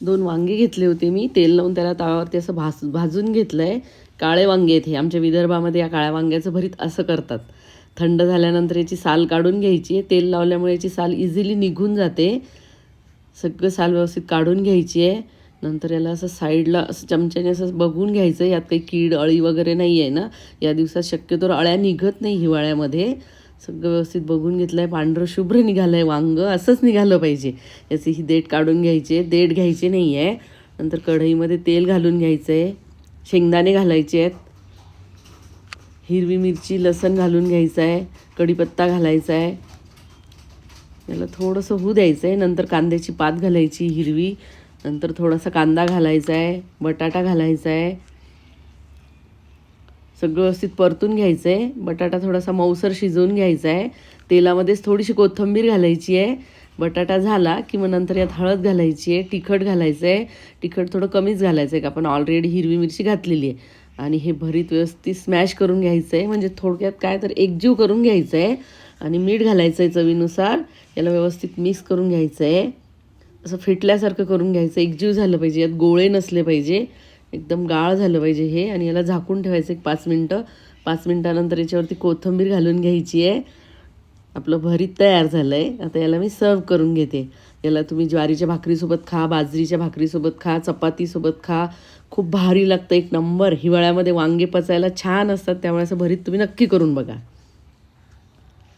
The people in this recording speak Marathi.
दोन वांगे घेतले होते मी. तेल लावून त्याला तव्यावरती असं भाज भाजून घेतलं आहे काळे वांगे आहेत हे. आमच्या विदर्भामध्ये या काळ्या वांग्याचं भरीत असं करतात. थंड झाल्यानंतर याची साल काढून घ्यायची आहे. तेल लावल्यामुळे याची साल इझिली निघून जाते. सगळं साल व्यवस्थित काढून घ्यायची आहे. नंतर याला असं साईडला असं चमच्याने असं बघून घ्यायचं. यात काही कीड अळी वगैरे नाही आहे ना. या दिवसात शक्यतो अळ्या निघत नाही हिवाळ्यामध्ये. सगळं व्यवस्थित बघून घेतलं आहे पांढरं शुभ्र निघालं आहे वांग. असंच निघालं पाहिजे. याची ही देठ काढून घ्यायची. आहे देठ घ्यायची नाही आहे नंतर कढईमध्ये तेल घालून घ्यायचं आहे शेंगदाणे घालायचे आहेत. हिरवी मिरची लसण घालून घ्यायचं आहे कढीपत्ता घालायचा आहे याला थोडंसं होऊ द्यायचं आहे नंतर कांद्याची पात घालायची हिरवी. नंतर थोडासा कांदा घालायचा आहे बटाटा घालायचा आहे सगळं व्यवस्थित परतून घ्यायचं आहे बटाटा थोडासा मऊसर शिजवून घ्यायचा आहे तेलामध्येच थोडीशी कोथिंबीर घालायची आहे बटाटा झाला की मग नंतर यात हळद घालायची आहे तिखट घालायचं आहे तिखट थोडं कमीच घालायचं आहे का? आपण ऑलरेडी हिरवी मिरची घातलेली आहे आणि हे भरीत व्यवस्थित स्मॅश करून घ्यायचं आहे म्हणजे थोडक्यात काय तर एकजीव करून घ्यायचं आहे आणि मीठ घालायचं आहे चवीनुसार. याला व्यवस्थित मिक्स करून घ्यायचं आहे असं फिटल्यासारखं करून घ्यायचं एकजीव झालं पाहिजे. यात गोळे नसले पाहिजे. एकदम गाळ झालं पाहिजे हे. आणि याला झाकून ठेवायचं एक पाच मिनटं. पाच मिनटानंतर याच्यावरती कोथिंबीर घालून घ्यायची आहे. आपलं भरीत तयार झालं आहे आता याला मी सर्व करून घेते. याला तुम्ही ज्वारीच्या भाकरीसोबत खा बाजरीच्या भाकरीसोबत खा चपातीसोबत खा. खूप भारी लागतं. एक नंबर. हिवाळ्यामध्ये वांगे पचायला छान असतात. त्यामुळे असं भरीत तुम्ही नक्की करून बघा.